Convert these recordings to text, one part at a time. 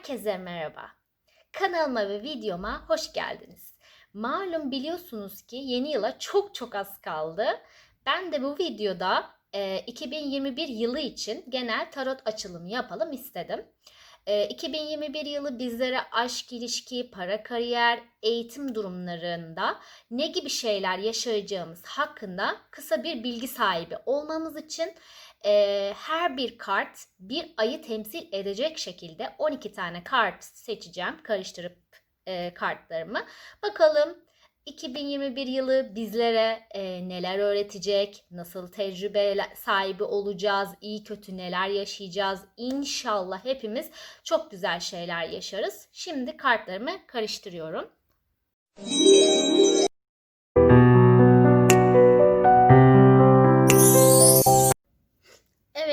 Herkese merhaba. Kanalıma ve videoma hoş geldiniz. Malum biliyorsunuz ki yeni yıla çok çok az kaldı. Ben de bu videoda e, 2021 yılı için genel tarot açılımı yapalım istedim. E, 2021 yılı bizlere aşk, ilişki, para, kariyer, eğitim durumlarında ne gibi şeyler yaşayacağımız hakkında kısa bir bilgi sahibi olmamız için e, her bir kart bir ayı temsil edecek şekilde 12 tane kart seçeceğim karıştırıp e, kartlarımı. Bakalım 2021 yılı bizlere e, neler öğretecek, nasıl tecrübe sahibi olacağız, iyi kötü neler yaşayacağız. İnşallah hepimiz çok güzel şeyler yaşarız. Şimdi kartlarımı karıştırıyorum.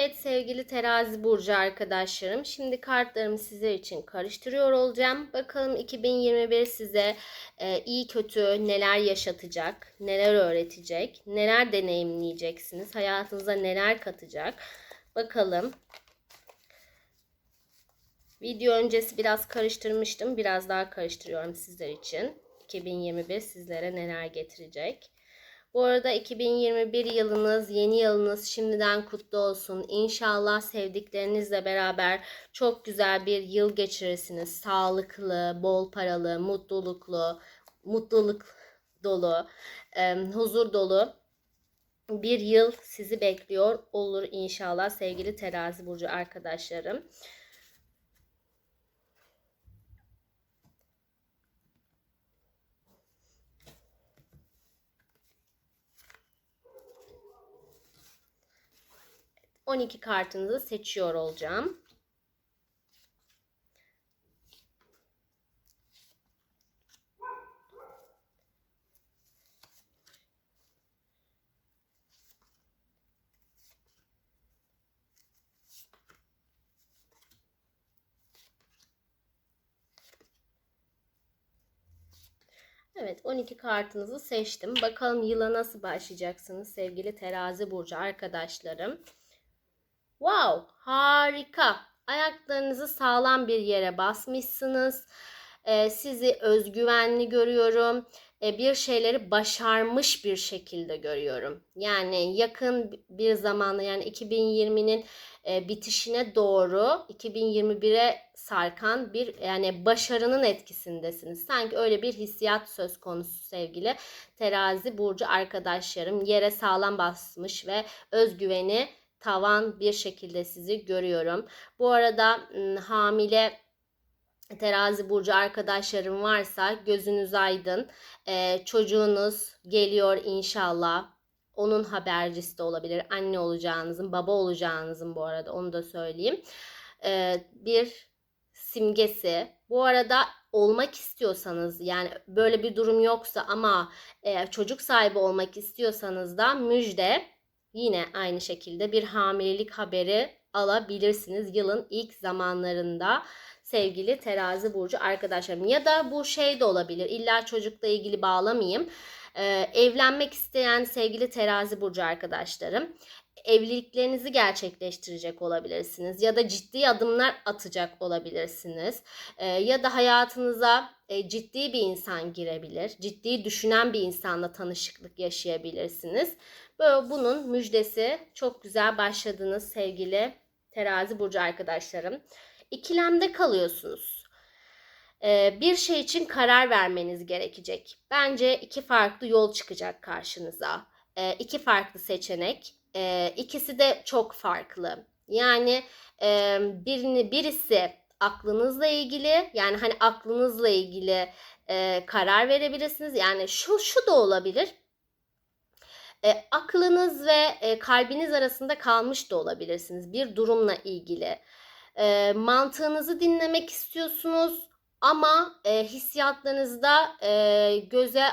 Evet sevgili terazi burcu arkadaşlarım. Şimdi kartlarımı sizler için karıştırıyor olacağım. Bakalım 2021 size e, iyi kötü neler yaşatacak, neler öğretecek, neler deneyimleyeceksiniz, hayatınıza neler katacak. Bakalım. Video öncesi biraz karıştırmıştım. Biraz daha karıştırıyorum sizler için. 2021 sizlere neler getirecek. Bu arada 2021 yılınız, yeni yılınız şimdiden kutlu olsun. İnşallah sevdiklerinizle beraber çok güzel bir yıl geçirirsiniz. Sağlıklı, bol paralı, mutluluklu, mutluluk dolu, huzur dolu bir yıl sizi bekliyor olur inşallah sevgili terazi burcu arkadaşlarım. 12 kartınızı seçiyor olacağım. Evet 12 kartınızı seçtim. Bakalım yıla nasıl başlayacaksınız sevgili terazi burcu arkadaşlarım. Wow, harika. Ayaklarınızı sağlam bir yere basmışsınız. Ee, sizi özgüvenli görüyorum. Ee, bir şeyleri başarmış bir şekilde görüyorum. Yani yakın bir zamanda yani 2020'nin e, bitişine doğru 2021'e sarkan bir yani başarının etkisindesiniz. Sanki öyle bir hissiyat söz konusu sevgili terazi burcu arkadaşlarım. Yere sağlam basmış ve özgüveni tavan bir şekilde sizi görüyorum. Bu arada hamile terazi burcu arkadaşlarım varsa gözünüz aydın. Ee, çocuğunuz geliyor inşallah. Onun habercisi de olabilir. Anne olacağınızın, baba olacağınızın bu arada onu da söyleyeyim. Ee, bir simgesi. Bu arada olmak istiyorsanız yani böyle bir durum yoksa ama e, çocuk sahibi olmak istiyorsanız da müjde yine aynı şekilde bir hamilelik haberi alabilirsiniz yılın ilk zamanlarında sevgili terazi burcu arkadaşlarım. Ya da bu şey de olabilir. İlla çocukla ilgili bağlamayayım. Ee, evlenmek isteyen sevgili terazi burcu arkadaşlarım evliliklerinizi gerçekleştirecek olabilirsiniz ya da ciddi adımlar atacak olabilirsiniz. Ee, ya da hayatınıza e, ciddi bir insan girebilir ciddi düşünen bir insanla tanışıklık yaşayabilirsiniz. Böyle bunun müjdesi çok güzel başladınız sevgili terazi burcu arkadaşlarım. İkilemde kalıyorsunuz. Bir şey için karar vermeniz gerekecek. Bence iki farklı yol çıkacak karşınıza. Ee, iki farklı seçenek e, ikisi de çok farklı. Yani e, birini birisi aklınızla ilgili yani hani aklınızla ilgili e, karar verebilirsiniz. Yani şu şu da olabilir. E, aklınız ve e, kalbiniz arasında kalmış da olabilirsiniz bir durumla ilgili. E, mantığınızı dinlemek istiyorsunuz ama e, hissiyatlarınızda e, göze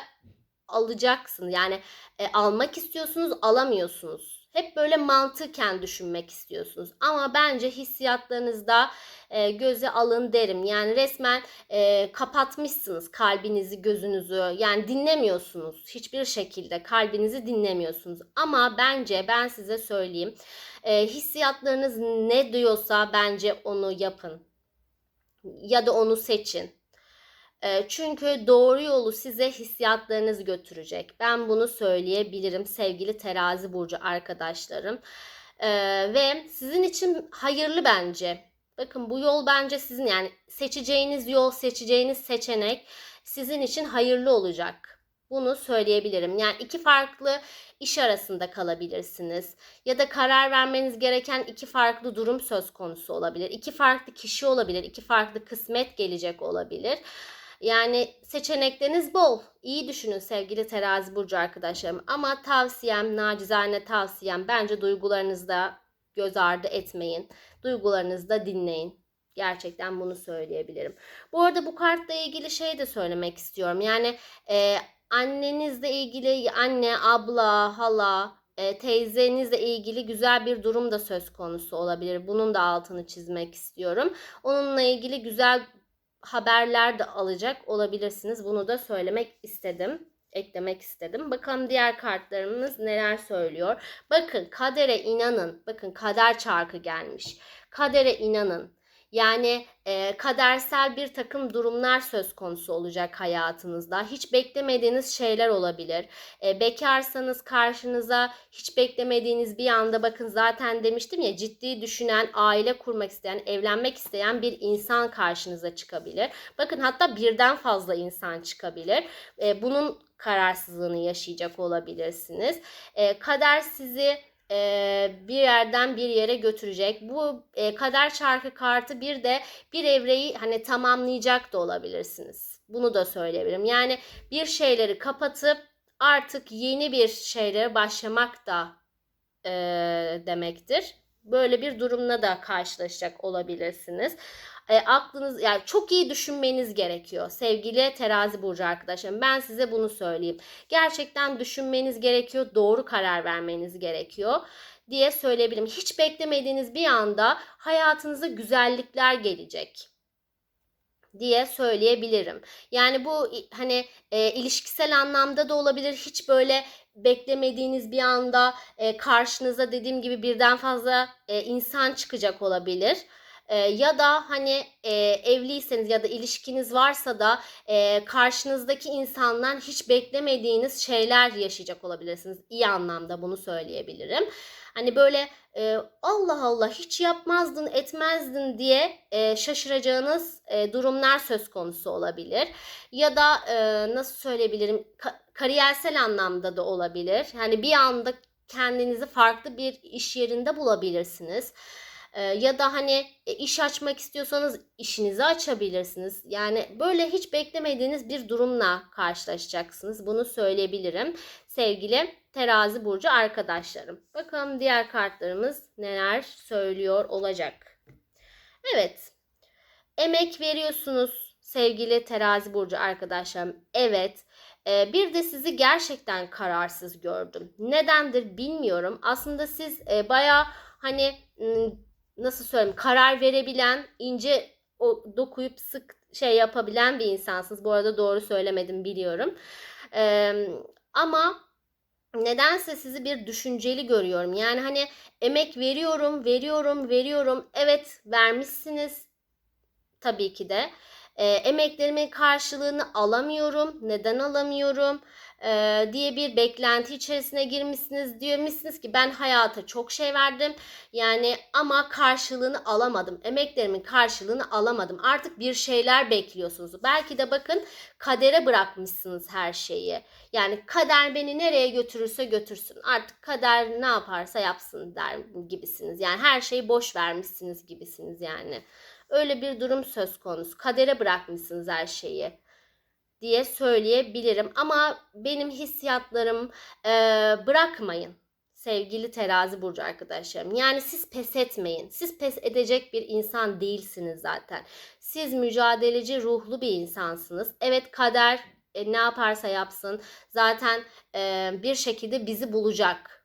alacaksınız. Yani e, almak istiyorsunuz, alamıyorsunuz hep böyle mantıken düşünmek istiyorsunuz. Ama bence hissiyatlarınızda e, göze alın derim. Yani resmen e, kapatmışsınız kalbinizi, gözünüzü. Yani dinlemiyorsunuz. Hiçbir şekilde kalbinizi dinlemiyorsunuz. Ama bence ben size söyleyeyim. E, hissiyatlarınız ne diyorsa bence onu yapın. ya da onu seçin. E, çünkü doğru yolu size hissiyatlarınız götürecek. Ben bunu söyleyebilirim sevgili terazi burcu arkadaşlarım. E, ve sizin için hayırlı bence. Bakın bu yol bence sizin yani seçeceğiniz yol, seçeceğiniz seçenek sizin için hayırlı olacak. Bunu söyleyebilirim. Yani iki farklı iş arasında kalabilirsiniz. Ya da karar vermeniz gereken iki farklı durum söz konusu olabilir. İki farklı kişi olabilir. iki farklı kısmet gelecek olabilir. Yani seçenekleriniz bol. İyi düşünün sevgili terazi burcu arkadaşlarım. Ama tavsiyem, nacizane tavsiyem bence duygularınızı da göz ardı etmeyin. Duygularınızı da dinleyin. Gerçekten bunu söyleyebilirim. Bu arada bu kartla ilgili şey de söylemek istiyorum. Yani e, annenizle ilgili anne, abla, hala, e, teyzenizle ilgili güzel bir durum da söz konusu olabilir. Bunun da altını çizmek istiyorum. Onunla ilgili güzel haberler de alacak olabilirsiniz. Bunu da söylemek istedim. Eklemek istedim. Bakalım diğer kartlarımız neler söylüyor. Bakın kadere inanın. Bakın kader çarkı gelmiş. Kadere inanın. Yani e, kadersel bir takım durumlar söz konusu olacak hayatınızda. Hiç beklemediğiniz şeyler olabilir. E, bekarsanız karşınıza hiç beklemediğiniz bir anda bakın zaten demiştim ya ciddi düşünen, aile kurmak isteyen, evlenmek isteyen bir insan karşınıza çıkabilir. Bakın hatta birden fazla insan çıkabilir. E, bunun kararsızlığını yaşayacak olabilirsiniz. E, kader sizi e, bir yerden bir yere götürecek. Bu e, kader çarkı kartı bir de bir evreyi hani tamamlayacak da olabilirsiniz. Bunu da söyleyebilirim. Yani bir şeyleri kapatıp artık yeni bir şeylere başlamak da e, demektir. Böyle bir durumla da karşılaşacak olabilirsiniz. E, aklınız yani çok iyi düşünmeniz gerekiyor sevgili terazi burcu arkadaşlarım. Ben size bunu söyleyeyim. Gerçekten düşünmeniz gerekiyor. Doğru karar vermeniz gerekiyor diye söyleyebilirim. Hiç beklemediğiniz bir anda hayatınıza güzellikler gelecek diye söyleyebilirim. Yani bu hani e, ilişkisel anlamda da olabilir. Hiç böyle beklemediğiniz bir anda e, karşınıza dediğim gibi birden fazla e, insan çıkacak olabilir. E, ya da hani e, evliyseniz ya da ilişkiniz varsa da e, karşınızdaki insandan hiç beklemediğiniz şeyler yaşayacak olabilirsiniz. İyi anlamda bunu söyleyebilirim. Hani böyle e, Allah Allah hiç yapmazdın etmezdin diye e, şaşıracağınız e, durumlar söz konusu olabilir. Ya da e, nasıl söyleyebilirim ka- kariyersel anlamda da olabilir. Hani bir anda kendinizi farklı bir iş yerinde bulabilirsiniz. Ee, ya da hani e, iş açmak istiyorsanız işinizi açabilirsiniz. Yani böyle hiç beklemediğiniz bir durumla karşılaşacaksınız. Bunu söyleyebilirim sevgili terazi burcu arkadaşlarım. Bakalım diğer kartlarımız neler söylüyor olacak. Evet. Emek veriyorsunuz sevgili terazi burcu arkadaşlarım. Evet. Ee, bir de sizi gerçekten kararsız gördüm. Nedendir bilmiyorum. Aslında siz e, baya hani nasıl söyleyeyim karar verebilen, ince o dokuyup sık şey yapabilen bir insansınız. Bu arada doğru söylemedim biliyorum. Ee, ama nedense sizi bir düşünceli görüyorum. Yani hani emek veriyorum, veriyorum, veriyorum. Evet vermişsiniz tabii ki de. E, emeklerimin karşılığını alamıyorum. Neden alamıyorum? E, diye bir beklenti içerisine girmişsiniz. Diyormuşsunuz ki ben hayata çok şey verdim. Yani ama karşılığını alamadım. Emeklerimin karşılığını alamadım. Artık bir şeyler bekliyorsunuz. Belki de bakın kadere bırakmışsınız her şeyi. Yani kader beni nereye götürürse götürsün. Artık kader ne yaparsa yapsın der gibisiniz. Yani her şeyi boş vermişsiniz gibisiniz yani. Öyle bir durum söz konusu. Kadere bırakmışsınız her şeyi diye söyleyebilirim. Ama benim hissiyatlarım e, bırakmayın sevgili terazi burcu arkadaşlarım. Yani siz pes etmeyin. Siz pes edecek bir insan değilsiniz zaten. Siz mücadeleci ruhlu bir insansınız. Evet kader e, ne yaparsa yapsın zaten e, bir şekilde bizi bulacak.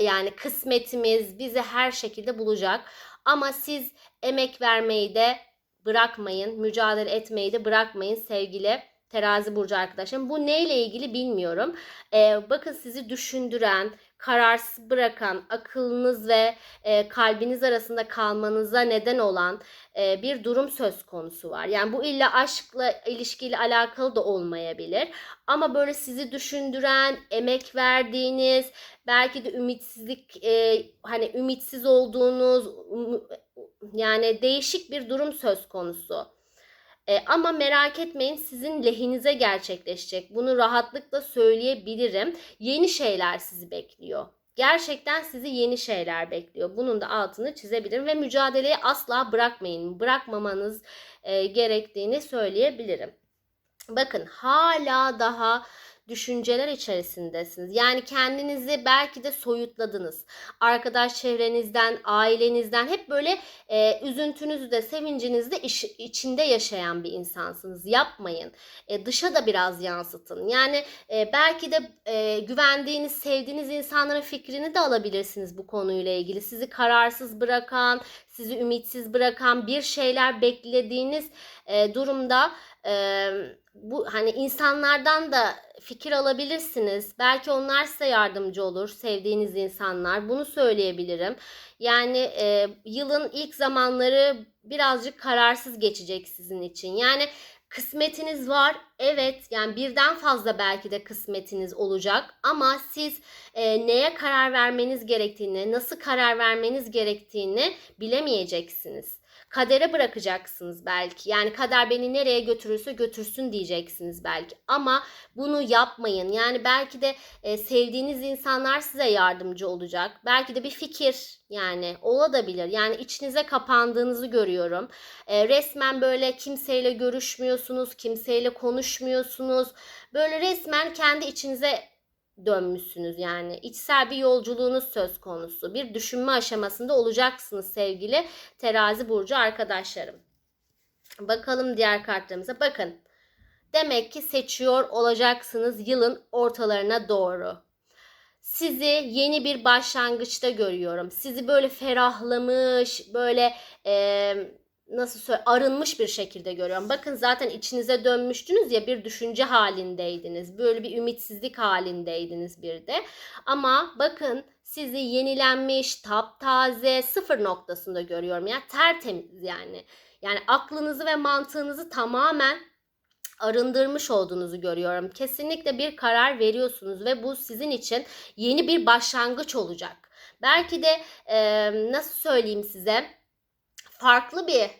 Yani kısmetimiz bizi her şekilde bulacak. Ama siz emek vermeyi de bırakmayın. Mücadele etmeyi de bırakmayın sevgili terazi burcu arkadaşlarım. Bu neyle ilgili bilmiyorum. Ee, bakın sizi düşündüren, kararsız bırakan, akılınız ve e, kalbiniz arasında kalmanıza neden olan e, bir durum söz konusu var. Yani bu illa aşkla ilişkiyle alakalı da olmayabilir. Ama böyle sizi düşündüren, emek verdiğiniz, belki de ümitsizlik e, hani ümitsiz olduğunuz yani değişik bir durum söz konusu. E, ama merak etmeyin sizin lehinize gerçekleşecek. Bunu rahatlıkla söyleyebilirim. Yeni şeyler sizi bekliyor. Gerçekten sizi yeni şeyler bekliyor. Bunun da altını çizebilirim ve mücadeleyi asla bırakmayın. Bırakmamanız e, gerektiğini söyleyebilirim. Bakın hala daha düşünceler içerisindesiniz. Yani kendinizi belki de soyutladınız. Arkadaş çevrenizden, ailenizden hep böyle e, üzüntünüzü sevincinizi de iş, içinde yaşayan bir insansınız. Yapmayın. E, dışa da biraz yansıtın. Yani e, belki de e, güvendiğiniz, sevdiğiniz insanların fikrini de alabilirsiniz bu konuyla ilgili. Sizi kararsız bırakan, sizi ümitsiz bırakan bir şeyler beklediğiniz e, durumda e, bu hani insanlardan da fikir alabilirsiniz. Belki onlar size yardımcı olur. Sevdiğiniz insanlar. Bunu söyleyebilirim. Yani e, yılın ilk zamanları birazcık kararsız geçecek sizin için. Yani kısmetiniz var. Evet yani birden fazla belki de kısmetiniz olacak ama siz e, neye karar vermeniz gerektiğini, nasıl karar vermeniz gerektiğini bilemeyeceksiniz. Kadere bırakacaksınız belki. Yani kader beni nereye götürürse götürsün diyeceksiniz belki. Ama bunu yapmayın. Yani belki de e, sevdiğiniz insanlar size yardımcı olacak. Belki de bir fikir yani olabilir. Yani içinize kapandığınızı görüyorum. E, resmen böyle kimseyle görüşmüyorsunuz, kimseyle konuşmuyorsunuz. Böyle resmen kendi içinize dönmüşsünüz yani. içsel bir yolculuğunuz söz konusu. Bir düşünme aşamasında olacaksınız sevgili terazi burcu arkadaşlarım. Bakalım diğer kartlarımıza. Bakın. Demek ki seçiyor olacaksınız yılın ortalarına doğru. Sizi yeni bir başlangıçta görüyorum. Sizi böyle ferahlamış, böyle e, nasıl söyle arınmış bir şekilde görüyorum. Bakın zaten içinize dönmüştünüz ya bir düşünce halindeydiniz. Böyle bir ümitsizlik halindeydiniz bir de. Ama bakın sizi yenilenmiş, taptaze, sıfır noktasında görüyorum ya. Tertemiz yani. Yani aklınızı ve mantığınızı tamamen arındırmış olduğunuzu görüyorum. Kesinlikle bir karar veriyorsunuz ve bu sizin için yeni bir başlangıç olacak. Belki de e, nasıl söyleyeyim size farklı bir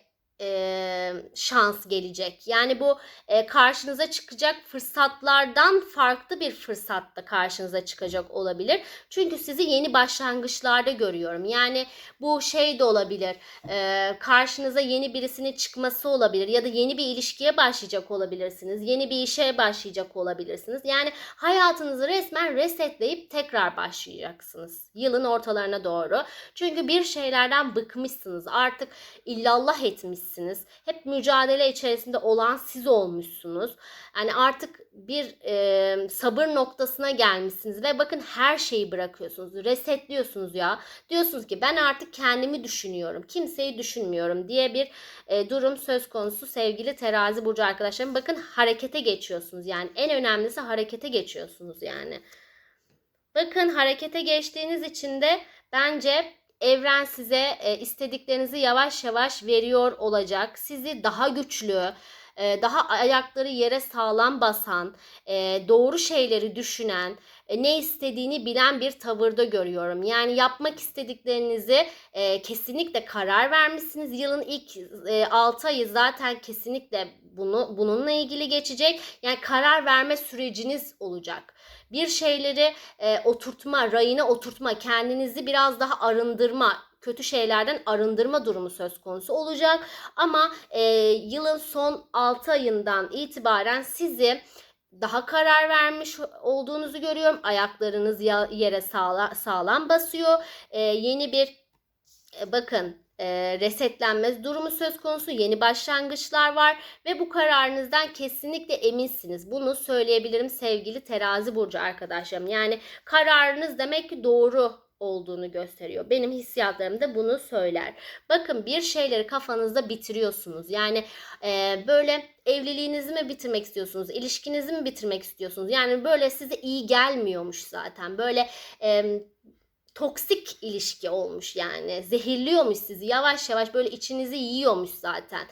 e, şans gelecek. Yani bu e, karşınıza çıkacak fırsatlardan farklı bir fırsat da karşınıza çıkacak olabilir. Çünkü sizi yeni başlangıçlarda görüyorum. Yani bu şey de olabilir. E, karşınıza yeni birisinin çıkması olabilir ya da yeni bir ilişkiye başlayacak olabilirsiniz. Yeni bir işe başlayacak olabilirsiniz. Yani hayatınızı resmen resetleyip tekrar başlayacaksınız. Yılın ortalarına doğru. Çünkü bir şeylerden bıkmışsınız. Artık illallah etmişsiniz etmişsiniz. Hep mücadele içerisinde olan siz olmuşsunuz. Yani artık bir e, sabır noktasına gelmişsiniz ve bakın her şeyi bırakıyorsunuz. Resetliyorsunuz ya. Diyorsunuz ki ben artık kendimi düşünüyorum. Kimseyi düşünmüyorum diye bir e, durum söz konusu sevgili terazi burcu arkadaşlarım. Bakın harekete geçiyorsunuz. Yani en önemlisi harekete geçiyorsunuz yani. Bakın harekete geçtiğiniz için de bence evren size e, istediklerinizi yavaş yavaş veriyor olacak. Sizi daha güçlü, e, daha ayakları yere sağlam basan, e, doğru şeyleri düşünen, e, ne istediğini bilen bir tavırda görüyorum. Yani yapmak istediklerinizi kesinlikle karar vermişsiniz. Yılın ilk e, 6 ayı zaten kesinlikle bunu bununla ilgili geçecek. Yani karar verme süreciniz olacak bir şeyleri e, oturtma, rayına oturtma, kendinizi biraz daha arındırma, kötü şeylerden arındırma durumu söz konusu olacak. Ama e, yılın son 6 ayından itibaren sizi daha karar vermiş olduğunuzu görüyorum. Ayaklarınız yere sağla, sağlam basıyor. E, yeni bir e, bakın e, resetlenmez durumu söz konusu. Yeni başlangıçlar var ve bu kararınızdan kesinlikle eminsiniz. Bunu söyleyebilirim sevgili terazi burcu arkadaşlarım. Yani kararınız demek ki doğru olduğunu gösteriyor. Benim hissiyatlarım da bunu söyler. Bakın bir şeyleri kafanızda bitiriyorsunuz. Yani e, böyle evliliğinizi mi bitirmek istiyorsunuz? İlişkinizi mi bitirmek istiyorsunuz? Yani böyle size iyi gelmiyormuş zaten. Böyle e, toksik ilişki olmuş yani. Zehirliyormuş sizi. Yavaş yavaş böyle içinizi yiyormuş zaten.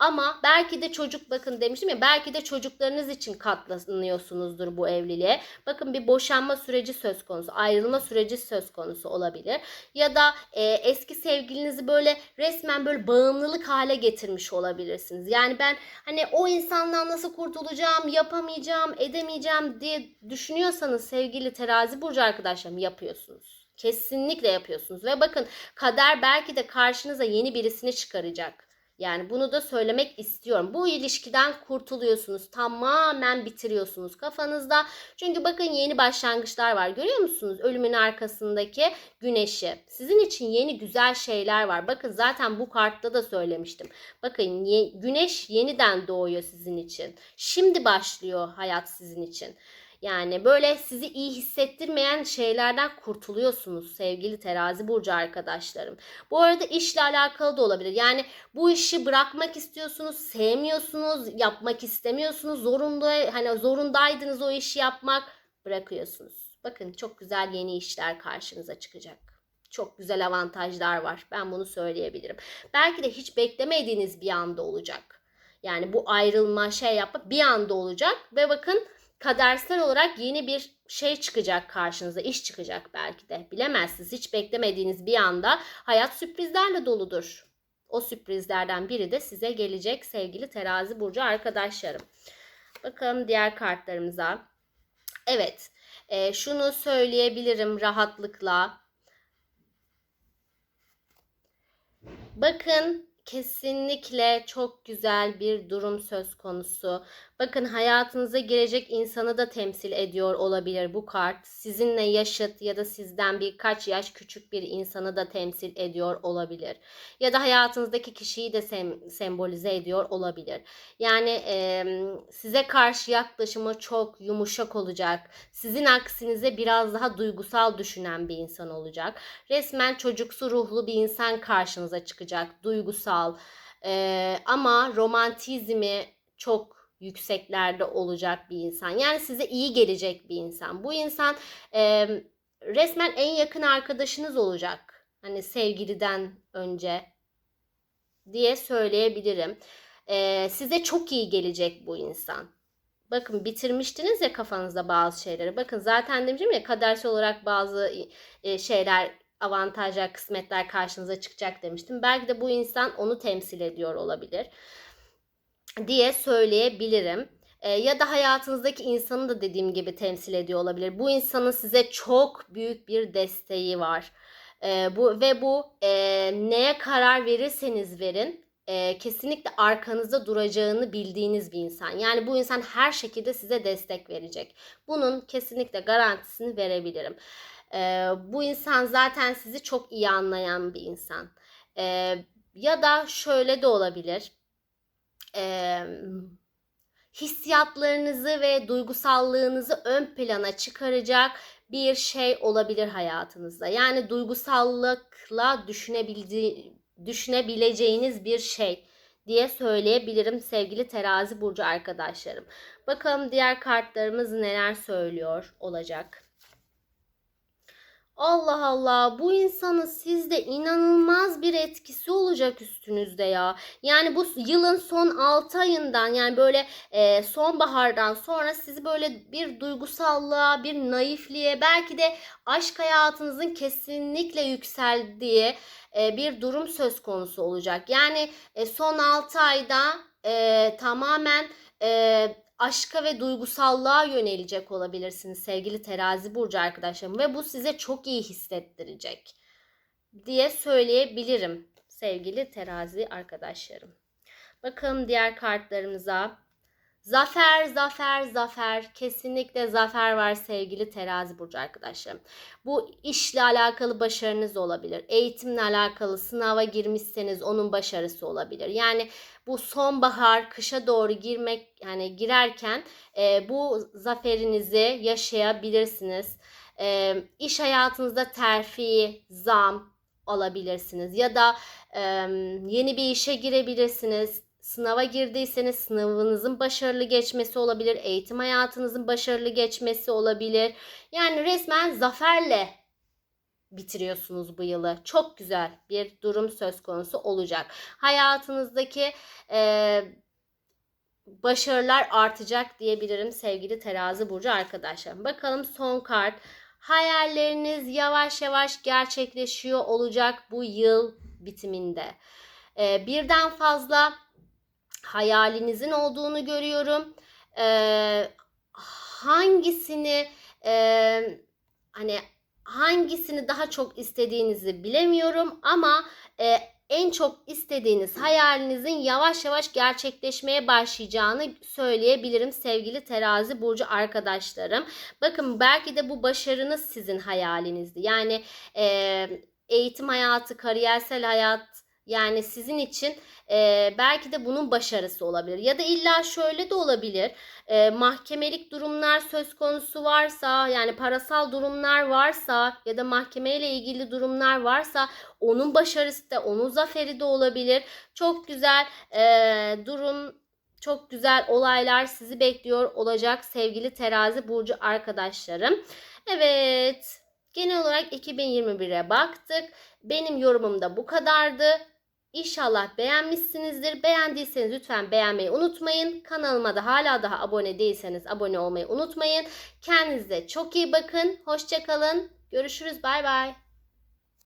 Ama belki de çocuk bakın demiştim ya belki de çocuklarınız için katlanıyorsunuzdur bu evliliğe. Bakın bir boşanma süreci söz konusu, ayrılma süreci söz konusu olabilir. Ya da e, eski sevgilinizi böyle resmen böyle bağımlılık hale getirmiş olabilirsiniz. Yani ben hani o insandan nasıl kurtulacağım, yapamayacağım, edemeyeceğim diye düşünüyorsanız sevgili terazi burcu arkadaşlarım yapıyorsunuz. Kesinlikle yapıyorsunuz ve bakın kader belki de karşınıza yeni birisini çıkaracak. Yani bunu da söylemek istiyorum. Bu ilişkiden kurtuluyorsunuz. Tamamen bitiriyorsunuz kafanızda. Çünkü bakın yeni başlangıçlar var. Görüyor musunuz? Ölümün arkasındaki güneşi. Sizin için yeni güzel şeyler var. Bakın zaten bu kartta da söylemiştim. Bakın güneş yeniden doğuyor sizin için. Şimdi başlıyor hayat sizin için. Yani böyle sizi iyi hissettirmeyen şeylerden kurtuluyorsunuz sevgili terazi burcu arkadaşlarım. Bu arada işle alakalı da olabilir. Yani bu işi bırakmak istiyorsunuz, sevmiyorsunuz, yapmak istemiyorsunuz, zorunda hani zorundaydınız o işi yapmak, bırakıyorsunuz. Bakın çok güzel yeni işler karşınıza çıkacak. Çok güzel avantajlar var. Ben bunu söyleyebilirim. Belki de hiç beklemediğiniz bir anda olacak. Yani bu ayrılma şey yapma bir anda olacak ve bakın kadersel olarak yeni bir şey çıkacak karşınıza, iş çıkacak belki de. Bilemezsiniz. Hiç beklemediğiniz bir anda hayat sürprizlerle doludur. O sürprizlerden biri de size gelecek sevgili terazi burcu arkadaşlarım. Bakalım diğer kartlarımıza. Evet, e, şunu söyleyebilirim rahatlıkla. Bakın kesinlikle çok güzel bir durum söz konusu. Bakın hayatınıza girecek insanı da temsil ediyor olabilir bu kart. Sizinle yaşıt ya da sizden birkaç yaş küçük bir insanı da temsil ediyor olabilir. Ya da hayatınızdaki kişiyi de sem- sembolize ediyor olabilir. Yani e, size karşı yaklaşımı çok yumuşak olacak. Sizin aksinize biraz daha duygusal düşünen bir insan olacak. Resmen çocuksu ruhlu bir insan karşınıza çıkacak. Duygusal e, ama romantizmi çok yükseklerde olacak bir insan. Yani size iyi gelecek bir insan. Bu insan e, resmen en yakın arkadaşınız olacak. Hani sevgiliden önce diye söyleyebilirim. E, size çok iyi gelecek bu insan. Bakın bitirmiştiniz ya kafanızda bazı şeyleri. Bakın zaten demiştim ya kadersel olarak bazı şeyler avantajlar, kısmetler karşınıza çıkacak demiştim. Belki de bu insan onu temsil ediyor olabilir diye söyleyebilirim. E, ya da hayatınızdaki insanı da dediğim gibi temsil ediyor olabilir. Bu insanın size çok büyük bir desteği var. E, bu ve bu e, neye karar verirseniz verin e, kesinlikle arkanızda duracağını bildiğiniz bir insan. Yani bu insan her şekilde size destek verecek. Bunun kesinlikle garantisini verebilirim. E, bu insan zaten sizi çok iyi anlayan bir insan. E, ya da şöyle de olabilir e, hissiyatlarınızı ve duygusallığınızı ön plana çıkaracak bir şey olabilir hayatınızda. Yani duygusallıkla düşünebileceğiniz bir şey diye söyleyebilirim sevgili terazi burcu arkadaşlarım. Bakalım diğer kartlarımız neler söylüyor olacak. Allah Allah bu insanın sizde inanılmaz bir etkisi olacak üstünüzde ya. Yani bu yılın son 6 ayından yani böyle e, sonbahardan sonra sizi böyle bir duygusallığa, bir naifliğe belki de aşk hayatınızın kesinlikle yükseldiği e, bir durum söz konusu olacak. Yani e, son 6 ayda e, tamamen e, aşka ve duygusallığa yönelecek olabilirsiniz sevgili terazi burcu arkadaşlarım ve bu size çok iyi hissettirecek diye söyleyebilirim sevgili terazi arkadaşlarım. Bakalım diğer kartlarımıza. Zafer, zafer, zafer. Kesinlikle zafer var sevgili terazi burcu arkadaşlarım. Bu işle alakalı başarınız olabilir. Eğitimle alakalı sınava girmişseniz onun başarısı olabilir. Yani bu sonbahar, kışa doğru girmek yani girerken e, bu zaferinizi yaşayabilirsiniz. e, iş hayatınızda terfi, zam alabilirsiniz ya da e, yeni bir işe girebilirsiniz. Sınava girdiyseniz sınavınızın başarılı geçmesi olabilir, eğitim hayatınızın başarılı geçmesi olabilir. Yani resmen zaferle bitiriyorsunuz bu yılı. Çok güzel bir durum söz konusu olacak. Hayatınızdaki e, başarılar artacak diyebilirim sevgili terazi burcu arkadaşlar. Bakalım son kart. Hayalleriniz yavaş yavaş gerçekleşiyor olacak bu yıl bitiminde. E, birden fazla hayalinizin olduğunu görüyorum. E, hangisini e, hani hangisini daha çok istediğinizi bilemiyorum ama e, en çok istediğiniz hayalinizin yavaş yavaş gerçekleşmeye başlayacağını söyleyebilirim sevgili terazi burcu arkadaşlarım. Bakın belki de bu başarınız sizin hayalinizdi. Yani e, eğitim hayatı, kariyersel hayat yani sizin için e, belki de bunun başarısı olabilir. Ya da illa şöyle de olabilir. E, mahkemelik durumlar söz konusu varsa yani parasal durumlar varsa ya da mahkemeyle ilgili durumlar varsa onun başarısı da onun zaferi de olabilir. Çok güzel e, durum çok güzel olaylar sizi bekliyor olacak sevgili terazi burcu arkadaşlarım. Evet genel olarak 2021'e baktık. Benim yorumum da bu kadardı. İnşallah beğenmişsinizdir. Beğendiyseniz lütfen beğenmeyi unutmayın. Kanalıma da hala daha abone değilseniz abone olmayı unutmayın. Kendinize çok iyi bakın. Hoşçakalın. Görüşürüz. Bay bay.